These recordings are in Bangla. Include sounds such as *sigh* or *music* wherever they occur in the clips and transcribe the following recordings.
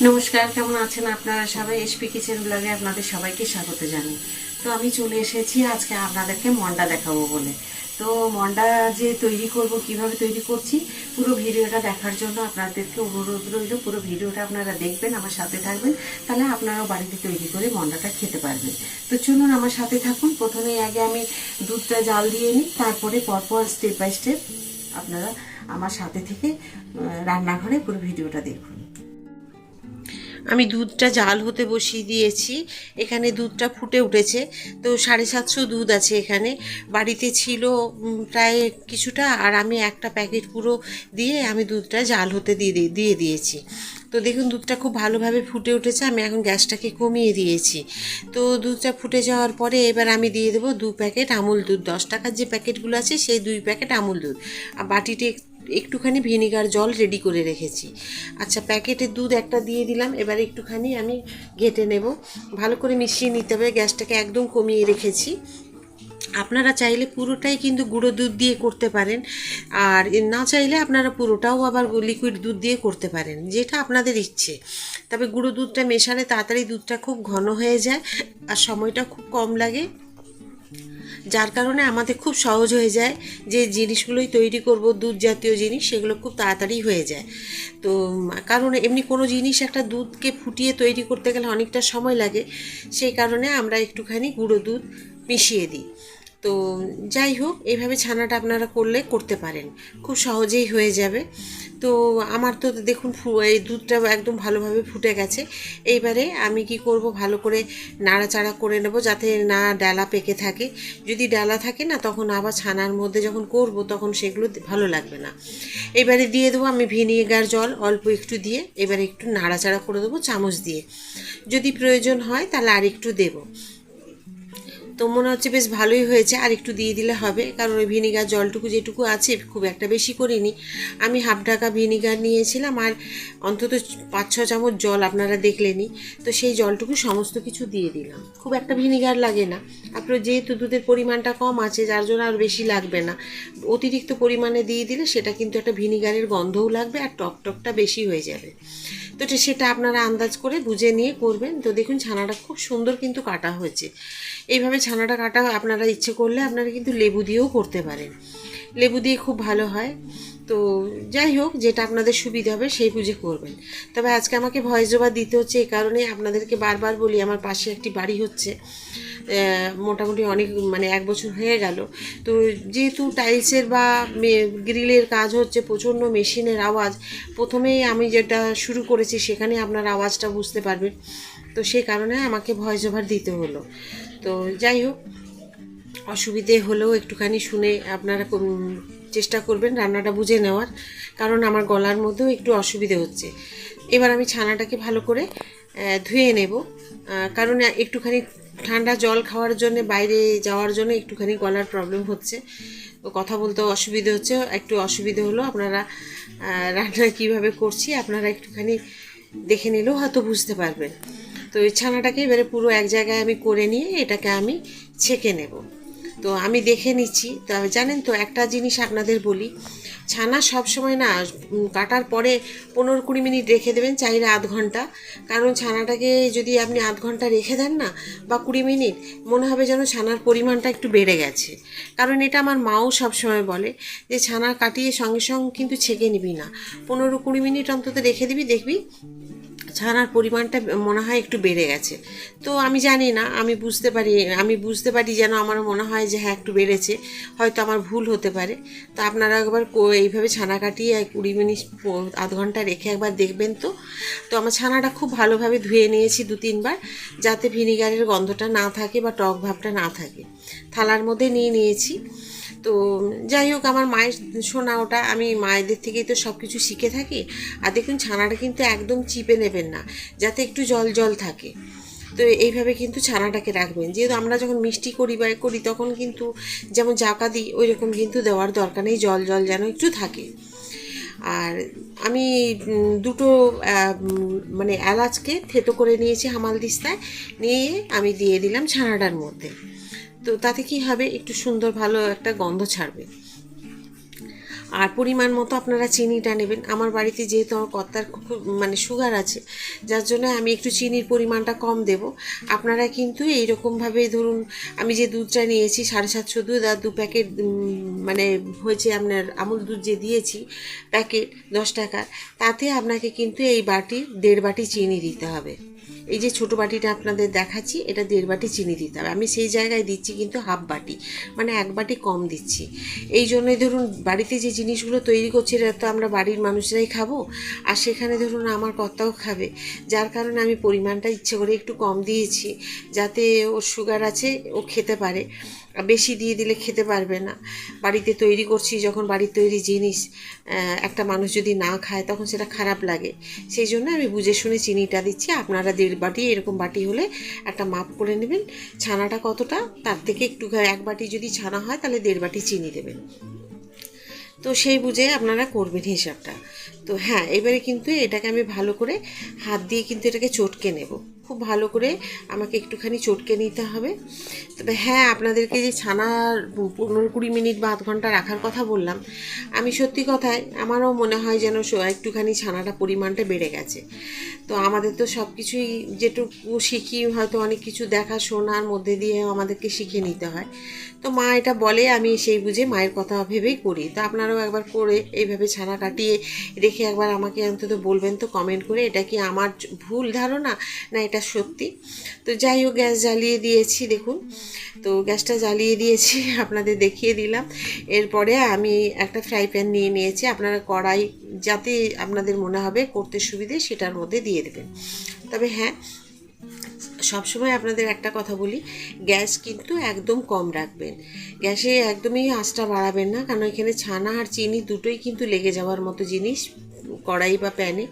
নমস্কার, কেমন আছেন আপনারা সবাই? এসপি কিচেন ব্লগে আপনাদের সবাইকে স্বাগত জানাই। তো আমি চলে এসেছি আজকে আপনাদেরকে মন্ডা দেখাবো বলে। তো মন্ডা যে তৈরি করব, কীভাবে তৈরি করছি, পুরো ভিডিওটা দেখার জন্য আপনাদেরকে অনুরোধ রইল। পুরো ভিডিওটা আপনারা দেখবেন, আমার সাথে থাকবেন। তাহলে আপনারাও বাড়িতে তৈরি করে মন্ডাটা খেতে পারবেন। তো চলুন আমার সাথে থাকুন। প্রথমে আগে আমি দুধটা জাল দিয়ে নিই, তারপরে পরপর স্টেপ বাই স্টেপ আপনারা আমার সাথে থেকে রান্নাঘরে পুরো ভিডিওটা দেখুন। আমি দুধটা জাল হতে বসিয়ে দিয়েছি। এখানে দুধটা ফুটে উঠেছে। তো সাড়ে সাতশো দুধ আছে এখানে। বাড়িতে ছিল প্রায় কিছুটা। আর আমি একটা প্যাকেট পুরো দিয়ে আমি দুধটা জাল হতে দিয়ে দিয়ে- দিয়ে দিয়েছি। তো দেখুন, দুধটা খুব ভালোভাবে ফুটে উঠেছে। আমি এখন গ্যাসটাকে কমিয়ে দিয়েছি। তো দুধটা ফুটে যাওয়ার পরে এবার আমি দিয়ে দেবো দু প্যাকেট আমুল দুধ। দশ টাকার যে প্যাকেটগুলো আছে, সেই দুই প্যাকেট আমুল দুধ। আর বাটিতে একটুখানি ভিনিগার জল রেডি করে রেখেছি। আচ্ছা প্যাকেটের দুধ একটা দিয়ে দিলাম, এবার একটুখানি আমি ঘেটে নেব। ভালো করে মিশিয়ে নিতে হবে, গ্যাসটাকে একদম কমিয়ে রেখেছি। আপনারা চাইলে পুরোটাই কিন্তু গুঁড়ো দুধ দিয়ে করতে পারেন, আর না চাইলে আপনারা পুরোটাও আবার লিকুইড দুধ দিয়ে করতে পারেন, যেটা আপনাদের ইচ্ছে। তবে গুঁড়ো দুধটা মেশালে তাড়াতাড়ি দুধটা খুব ঘন হয়ে যায়, আর সময়টা খুব কম লাগে। যার কারণে আমাদের খুব সহজ হয়ে যায় যে জিনিসগুলোই তৈরি করব দুধ জাতীয় জিনিস, সেগুলো খুব তাড়াতাড়ি হয়ে যায়। তো কারণ এমনি কোনো জিনিস একটা দুধকে ফুটিয়ে তৈরি করতে গেলে অনেকটা সময় লাগে। সেই কারণে আমরা একটুখানি গুঁড়ো দুধ মিশিয়ে দিই। তো যাই হোক এইভাবে ছানাটা আপনারা করলে করতে পারেন। খুব সহজেই হয়ে যাবে। তো আমার তো দেখুন এই দুধটা একদম ভালোভাবে ফুটে গেছে। এইবারে আমি কি করব, ভালো করে নাড়াচাড়া করে নেব যাতে না ডালা পেকে থাকে। যদি ডালা থাকে না, তখন আবার ছানার মধ্যে যখন করব, তখন সেগুলো ভালো লাগবে না। এবারে দিয়ে দেবো আমি ভিনিগার জল, অল্প একটু দিয়ে। এবারে একটু নাড়াচাড়া করে দেবো চামচ দিয়ে। যদি প্রয়োজন হয়, তাহলে আর একটু দেবো। তো মনে হচ্ছে বেশ ভালোই হয়েছে, আর একটু দিয়ে দিলে হবে। কারণ ওই ভিনিগার জলটুকু যেটুকু আছে, খুব একটা বেশি করিনি। আমি হাফ ঢাকা ভিনিগার নিয়েছিলাম, আর অন্তত পাঁচ ছ চামচ জল আপনারা দেখলেনি তো সেই জলটুকু সমস্ত কিছু দিয়ে দিলাম। খুব একটা ভিনিগার লাগে না। আপনার যেহেতু দুধের পরিমাণটা কম আছে, যার জন্য আর বেশি লাগবে না। অতিরিক্ত পরিমাণে দিয়ে দিলে সেটা কিন্তু একটা ভিনিগারের গন্ধও লাগবে, আর টক টকটা বেশি হয়ে যাবে। তো সেটা আপনারা আন্দাজ করে বুঝে নিয়ে করবেন। তো দেখুন, ছানাটা খুব সুন্দর কিন্তু কাটা হয়েছে। এইভাবে ছানাটা কাটা আপনারা ইচ্ছে করলে আপনারা কিন্তু লেবু দিয়েও করতে পারেন। লেবু দিয়ে খুব ভালো হয়। তো যাই হোক, যেটা আপনাদের সুবিধা হবে সেই বুঝে করবেন। তবে আজকে আমাকে ভয়েস ওভার দিতে হচ্ছে এই কারণে আপনাদেরকে বারবার বলি, আমার পাশে একটি বাড়ি হচ্ছে। মোটামুটি অনেক মানে এক বছর হয়ে গেল। তো যেহেতু টাইলসের বা গ্রিলের কাজ হচ্ছে প্রচণ্ড মেশিনের আওয়াজ, প্রথমেই আমি যেটা শুরু করেছি সেখানে আপনার আওয়াজটা বুঝতে পারবেন। তো সেই কারণে আমাকে ভয়েস ওভার দিতে হলো। তো যাই হোক, অসুবিধে হলেও একটুখানি শুনে আপনারা চেষ্টা করবেন রান্নাটা বুঝে নেওয়ার, কারণ আমার গলার মধ্যেও একটু অসুবিধে হচ্ছে। এবার আমি ছানাটাকে ভালো করে ধুয়ে নেব। কারণ একটুখানি ঠান্ডা জল খাওয়ার জন্য, বাইরে যাওয়ার জন্য একটুখানি গলার প্রবলেম হচ্ছে। কথা বলতে অসুবিধে হচ্ছে। একটু অসুবিধে হলো আপনারা রান্না কীভাবে করছি আপনারা একটুখানি দেখে নিলেও হয়তো বুঝতে পারবেন। তো এই ছানাটাকে এবারে পুরো এক জায়গায় আমি করে নিয়ে এটাকে আমি ছেঁকে নেব। তো আমি দেখে নিচ্ছি। তা জানেন তো, একটা জিনিস আপনাদের বলি, ছানা সব সময় না কাটার পরে পনেরো কুড়ি মিনিট রেখে দেবেন চাইলে আধ ঘণ্টা। কারণ ছানাটাকে যদি আপনি আধ ঘণ্টা রেখে দেন না, বা কুড়ি মিনিট, মনে হবে যেন ছানার পরিমাণটা একটু বেড়ে গেছে। কারণ এটা আমার মাও সব সময় বলে যে, ছানা কাটিয়ে সঙ্গে সঙ্গে কিন্তু ছেঁকে নিবি না। পনেরো কুড়ি মিনিট অন্তত রেখে দিবি, দেখবি ছানার পরিমাণটা মনে হয় একটু বেড়ে গেছে। তো আমি জানি না, আমি বুঝতে পারি, আমি বুঝতে পারি যেন আমার মনে হয় যে হ্যাঁ একটু বেড়েছে, হয়তো আমার ভুল হতে পারে। তো আপনারা একবার এইভাবে ছানা কাটিয়ে কুড়ি মিনিট আধ ঘণ্টা রেখে একবার দেখবেন তো। তো আমার ছানাটা খুব ভালোভাবে ধুয়ে নিয়েছি দু, তিনবার, যাতে ভিনিগারের গন্ধটা না থাকে বা টক ভাবটা না থাকে। থালার মধ্যে নিয়ে নিয়েছি। তো যাই হোক, আমার মায়ের শোনা ওটা, আমি মায়েদের থেকেই তো সব কিছু শিখে থাকি। আর দেখুন, ছানাটা কিন্তু একদম চিপে নেবেন না, যাতে একটু জল জল থাকে। তো এইভাবে কিন্তু ছানাটাকে রাখবেন। যেহেতু আমরা যখন মিষ্টি করি বা করি, তখন কিন্তু যেমন জাকা দিই ওই রকম কিন্তু দেওয়ার দরকার নেই, জল জল যেন একটু থাকে। আর আমি দুটো মানে এলাচকে থেতো করে নিয়েছি হামাল দিস্তায়, নিয়ে আমি দিয়ে দিলাম ছানাটার মধ্যে। তো তাতে কি হবে? একটু সুন্দর ভালো একটা গন্ধ ছাড়বে। আর পরিমাণ মতো আপনারা চিনিটা নেবেন। আমার বাড়িতে যেহেতু আমার কর্তার খুব মানে সুগার আছে, যার জন্য আমি একটু চিনির পরিমাণটা কম দেব। আপনারা কিন্তু এইরকমভাবে ধরুন, আমি যে দুধটা নিয়েছি, সাড়ে সাতশো দুধ আর দু প্যাকেট মানে হয়েছে আপনার আমুল দুধ যে দিয়েছি, প্যাকেট দশ টাকার, তাতে আপনাকে কিন্তু এই বাটি, দেড় বাটি চিনি দিতে হবে। এই যে ছোটো বাটিটা আপনাদের দেখাচ্ছি, এটা দেড় বাটি চিনি দিতে হবে। আমি সেই জায়গায় দিচ্ছি কিন্তু হাফ বাটি মানে এক বাটি কম দিচ্ছি। এই জন্যই ধরুন বাড়িতে যে জিনিসগুলো তৈরি করছি, এটা তো আমরা বাড়ির মানুষরাই খাব। আর সেখানে ধরুন আমার কর্তাও খাবে, যার কারণে আমি পরিমাণটা ইচ্ছে করে একটু কম দিয়েছি, যাতে ওর সুগার আছে, ও খেতে পারে। বেশি দিয়ে দিলে খেতে পারবে না। বাড়িতে তৈরি করছি, যখন বাড়ির তৈরি জিনিস একটা মানুষ যদি না খায়, তখন সেটা খারাপ লাগে। সেই জন্য আমি বুঝে শুনে চিনিটা দিচ্ছি। আপনারা দেড় বাটি, এরকম বাটি হলে একটা মাপ করে নেবেন। ছানাটা কতটা, তার থেকে একটু এক বাটি যদি ছানা হয়, তাহলে দেড় বাটি চিনি দেবেন। তো সেই বুঝে আপনারা করবেন হিসাবটা। তো হ্যাঁ এবারে কিন্তু এটাকে আমি ভালো করে হাত দিয়ে কিন্তু এটাকে চটকে নেব। খুব ভালো করে আমাকে একটুখানি চটকে নিতে হবে। তবে হ্যাঁ আপনাদেরকে যে ছানার পনেরো কুড়ি মিনিট বা আধ ঘণ্টা রাখার কথা বললাম, আমি সত্যি কথায় আমারও মনে হয় যেন একটুখানি ছানাটা পরিমাণটা বেড়ে গেছে। তো আমাদের তো সব কিছুই যেটুকু শিখি, হয়তো অনেক কিছু দেখা শোনার মধ্যে দিয়ে আমাদেরকে শিখে নিতে হয়। তো মা এটা বলে, আমি সেই বুঝে মায়ের কথা ভেবেই করি। তো আপনারাও একবার করে এইভাবে ছানা কাটিয়ে রেখে একবার আমাকে অন্তত বলবেন তো কমেন্ট করে, এটা কি আমার ভুল ধারণা? না, এটা সত্যি। তো যাই হোক, গ্যাস জ্বালিয়ে দিয়েছি, দেখুন। তো গ্যাসটা জ্বালিয়ে দিয়েছি, *laughs* আপনাদের দেখিয়ে দিলাম। এরপরে আমি একটা ফ্রাই প্যান নিয়ে নিয়েছি। আপনারা কড়াই, যাতে আপনাদের মনে হবে, করতে সুবিধে, সেটার মধ্যে দিয়ে দেবেন। তবে হ্যাঁ সবসময় আপনাদের একটা কথা বলি, গ্যাস কিন্তু একদম কম রাখবেন। গ্যাসে একদমই আঁচটা বাড়াবেন না, কারণ এখানে ছানা আর চিনি দুটোই কিন্তু লেগে যাওয়ার মতো জিনিস কড়াই বা প্যানে।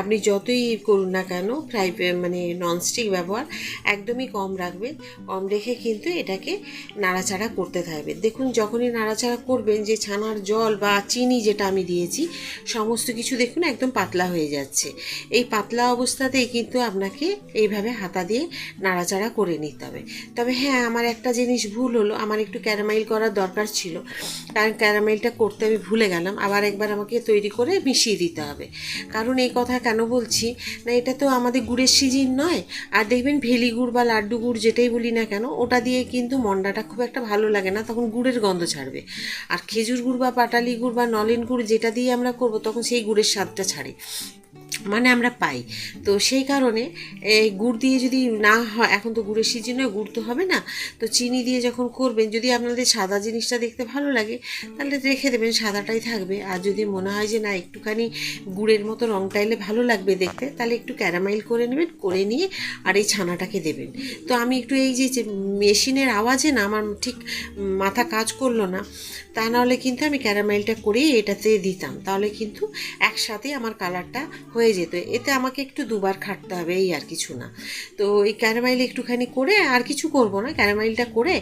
আপনি যতই করুন না কেন, ফ্রাই মানে ননস্টিক ব্যবহার একদমই কম রাখবেন। কম রেখে কিন্তু এটাকে নাড়াচাড়া করতে থাকবেন। দেখুন, যখনই নাড়াচাড়া করবেন, যে ছানার জল বা চিনি যেটা আমি দিয়েছি, সমস্ত কিছু দেখুন একদম পাতলা হয়ে যাচ্ছে। এই পাতলা অবস্থাতেই কিন্তু আপনাকে এইভাবে হাতা দিয়ে নাড়াচাড়া করে নিতে হবে। তবে হ্যাঁ আমার একটা জিনিস ভুল হলো, আমার একটু ক্যারামাইল করার দরকার ছিল। কারণ ক্যারামেলটা করতে আমি ভুলে গেলাম, আবার একবার আমাকে তৈরি করে মিশিয়ে দিতে হবে। কারণ এই কথা কেন বলছি? না, এটা তো আমাদের গুড়ের সিজন নয়। আর দেখবেন ভেলি গুড় বা লাড্ডু গুড় যেটাই বলি না কেন, ওটা দিয়ে কিন্তু মন্ডাটা খুব একটা ভালো লাগে না, তখন গুড়ের গন্ধ ছাড়বে। আর খেজুর গুড় বা পাটালি গুড় বা নলেন গুড় যেটা দিয়ে আমরা করব, তখন সেই গুড়ের স্বাদটা ছাড়ে। মানে আমরা পাই। তো সেই কারণে এই গুড় দিয়ে যদি না হয়, এখন তো গুড়ের সিজনে গুড় তো হবে না। তো চিনি দিয়ে যখন করবেন, যদি আপনাদের সাদা জিনিসটা দেখতে ভালো লাগে, তাহলে রেখে দেবেন, সাদাটাই থাকবে। আর যদি মনে হয় যে না, একটুখানি গুড়ের মতো রঙটা এলে ভালো লাগবে দেখতে, তাহলে একটু ক্যারামাইল করে নেবেন, করে নিয়ে আর এই ছানাটাকে দেবেন। তো আমি একটু এই যে যে মেশিনের আওয়াজে না, আমার ঠিক মাথা কাজ করল না, তা নাহলে কিন্তু আমি ক্যারামাইলটা করেই এটাতে দিতাম। তাহলে কিন্তু একসাথে আমার কালারটা হয়ে যেত। এতে আমাকে একটু দুবার খাটতে হবে, এই আর কিছু না। তো এই ক্যারামাইল একটুখানি করে আর কিছু করব না ক্যারামাইলটা করে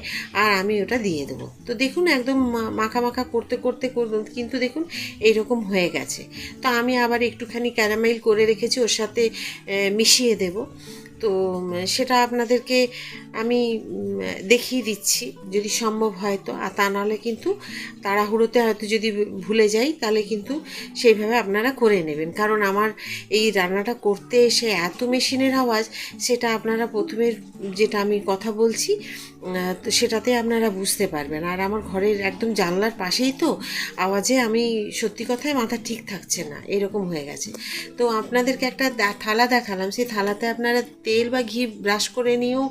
আর আমি ওটা দিয়ে দেবো। তো দেখুন একদম মাখা মাখা করতে করতে করতে কিন্তু দেখুন এইরকম হয়ে গেছে। তো আমি আবার একটুখানি ক্যারামাইল করে রেখেছি, ওর সাথে মিশিয়ে দেবো। তো সেটা আপনাদেরকে আমি দেখিয়ে দিচ্ছি। যদি সম্ভব হয় তো, আর তা নাহলে কিন্তু তাড়াহুড়োতে হয়তো যদি ভুলে যাই, তাহলে কিন্তু সেইভাবে আপনারা করে নেবেন। কারণ আমার এই রান্নাটা করতে এসে এত মেশিনের আওয়াজ, সেটা আপনারা প্রথমে যেটা আমি কথা বলছি তো সেটাতে আপনারা বুঝতে পারবেন। আর আমার ঘরের একদম জানলার পাশেই তো আওয়াজে আমি সত্যি কথায় মাথা ঠিক থাকছে না, এরকম হয়ে গেছে। তো আপনাদেরকে একটা থালা দেখালাম। সেই থালাতে আপনারা তেল বা ঘি ব্রাশ করে নিয়েও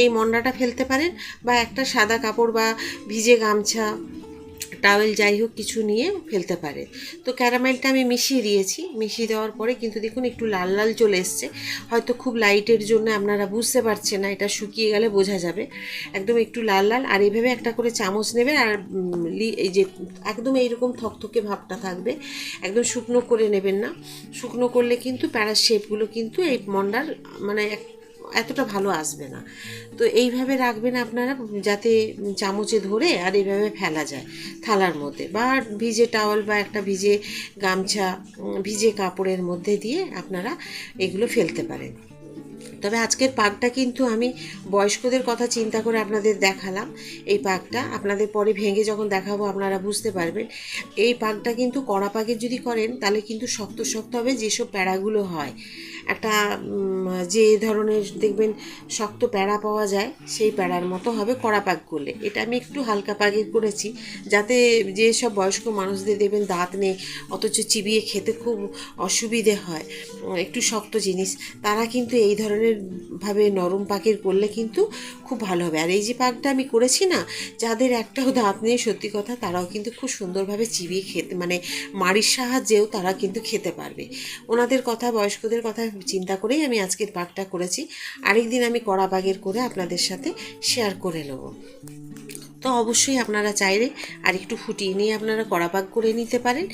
এই মন্ডাটা ফেলতে পারেন বা একটা সাদা কাপড় বা ভিজে গামছা টাওয়েল যাই হোক কিছু নিয়ে ফেলতে পারে। তো ক্যারামেলটা আমি মিশিয়ে দিয়েছি। মিশিয়ে দেওয়ার পরে কিন্তু দেখুন একটু লাল লাল চলে এসছে। হয়তো খুব লাইটের জন্য আপনারা বুঝতে পারছেন না, এটা শুকিয়ে গেলে বোঝা যাবে। একদম একটু লাল লাল। আর এইভাবে একটা করে চামচ নেবেন আর এই যে একদম এইরকম থকথকে ভাবটা থাকবে। একদম শুকনো করে নেবেন না। শুকনো করলে কিন্তু প্যারার শেপগুলো কিন্তু এই মন্ডার মানে এতটা ভালো আসবে না। তো এইভাবে রাখবেন আপনারা যাতে চামচে ধরে আর এইভাবে ফেলা যায় থালার মধ্যে বা ভিজে টাওয়াল বা একটা ভিজে গামছা ভিজে কাপড়ের মধ্যে দিয়ে আপনারা এগুলো ফেলতে পারেন। তবে আজকের পাকটা কিন্তু আমি বয়স্কদের কথা চিন্তা করে আপনাদের দেখালাম। এই পাকটা আপনাদের পরে ভেঙে যখন দেখাবো আপনারা বুঝতে পারবেন। এই পাকটা কিন্তু কড়া পাকের যদি করেন তাহলে কিন্তু শক্ত শক্ত হবে যেসব প্যাড়াগুলো হয়। একটা যে ধরনের দেখবেন শক্ত প্যাড়া পাওয়া যায়, সেই প্যাড়ার মতো হবে কড়া পাক করলে এটা আমি একটু হালকা পাকে করেছি, যাতে যে সব বয়স্ক মানুষদের দেখবেন দাঁত নেই, অথচ চিবিয়ে খেতে খুব অসুবিধে হয় একটু শক্ত জিনিস। তারা কিন্তু এই ধরনের ভাবে নরম পাকের করলে কিন্তু খুব ভালো হবে। আর এই যে পাকটা আমি করেছি না, যাদের একটাও দাঁত নেই, সত্যি কথা তারাও কিন্তু খুব সুন্দরভাবে চিবিয়ে খেতে মানে মাড়ির সাহায্যেও তারা কিন্তু খেতে পারবে। ওনাদের কথা, বয়স্কদের কথা চিন্তা করেই আমি আজকের বাঘটা করেছি। আরেকদিন আমি কড়া বাঘের করে আপনাদের সাথে শেয়ার করে নেব। তো অবশ্যই আপনারা চাইলে আর একটু ফুটিয়ে নিয়ে আপনারা কড়া পাক করে নিতে পারেন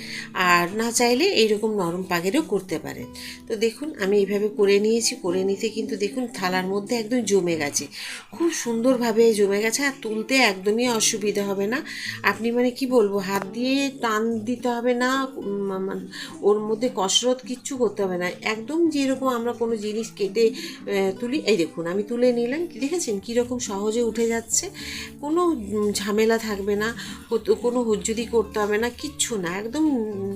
আর না চাইলে এইরকম নরম পাকেরও করতে পারেন। তো দেখুন, আমি এইভাবে করে নিয়েছি, করে নিতে কিন্তু দেখুন থালার মধ্যে একদম জমে গেছে। খুব সুন্দরভাবে জমে গেছে আর তুলতে একদমই অসুবিধা হবে না। আপনি মানে কি বলব, হাত দিয়ে টান দিতে হবে না ওর মধ্যে কসরত কিচ্ছু করতে হবে না। একদম যেরকম আমরা কোনো জিনিস কেটে তুলি, এই দেখুন আমি তুলে নিলাম, দেখেছেন কীরকম সহজে উঠে যাচ্ছে? কোনো ঝামেলা থাকবে না কোনো হুজুরি করতে হবে না, কিচ্ছু না, একদম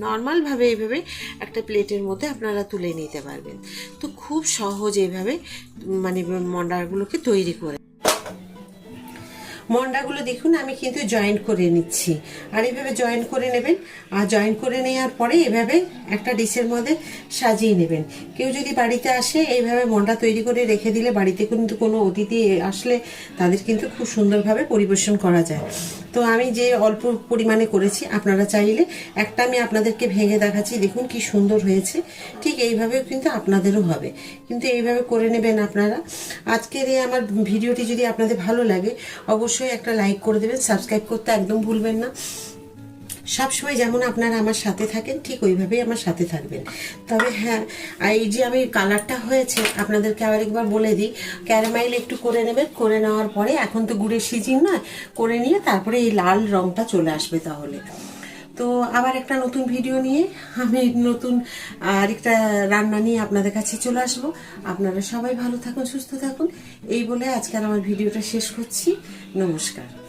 নর্মালভাবে এইভাবে একটা প্লেটের মধ্যে আপনারা তুলে নিতে পারবেন। তো খুব সহজ এইভাবে মানে মন্ডারগুলোকে তৈরি করে মন্ডাগুলো দেখুন, আমি কিন্তু জয়েন্ট করে নিচ্ছি। আর এভাবে জয়েন্ট করে নেবেন, আর জয়েন্ট করে নেওয়ার পরে এভাবে একটা ডিশের মধ্যে সাজিয়ে নেবেন। কেউ যদি বাড়িতে আসে, এইভাবে মন্ডা তৈরি করে রেখে দিলে বাড়িতে কিন্তু কোনো অতিথি আসলে তাদের কিন্তু খুব সুন্দরভাবে পরিবেশন করা যায়। তো আমি যে অল্প পরিমাণে করেছি, আপনারা চাইলে একটা আমি আপনাদেরকে ভেঙে দেখাচ্ছি, দেখুন কি সুন্দর হয়েছে। ঠিক এইভাবেও কিন্তু আপনাদেরও হবে। কিন্তু এইভাবে করে নেবেন আপনারা। আজকের এই আমার ভিডিওটি যদি আপনাদের ভালো লাগে, অবশ্যই একটা লাইক করে দেবেন, সাবস্ক্রাইব করতে একদম ভুলবেন না। সবসময় যেমন আপনারা আমার সাথে থাকেন, ঠিক ওইভাবেই আমার সাথে থাকবেন। তবে হ্যাঁ এই যে আমি কালারটা হয়েছে, আপনাদেরকে আবার একবার বলে দিই ক্যারামাইল একটু করে নেবেন, করে নেওয়ার পরে এখন তো গুড়ের সিজিন নয়, করে নিয়ে তারপরে এই লাল রংটা চলে আসবে তাহলে। তো আবার একটা নতুন ভিডিও নিয়ে আমি নতুন আরেকটা রান্না নিয়ে আপনাদের কাছে চলে আসব। আপনারা সবাই ভালো থাকুন, সুস্থ থাকুন। এই বলে আজকের আমার ভিডিওটা শেষ করছি। নমস্কার।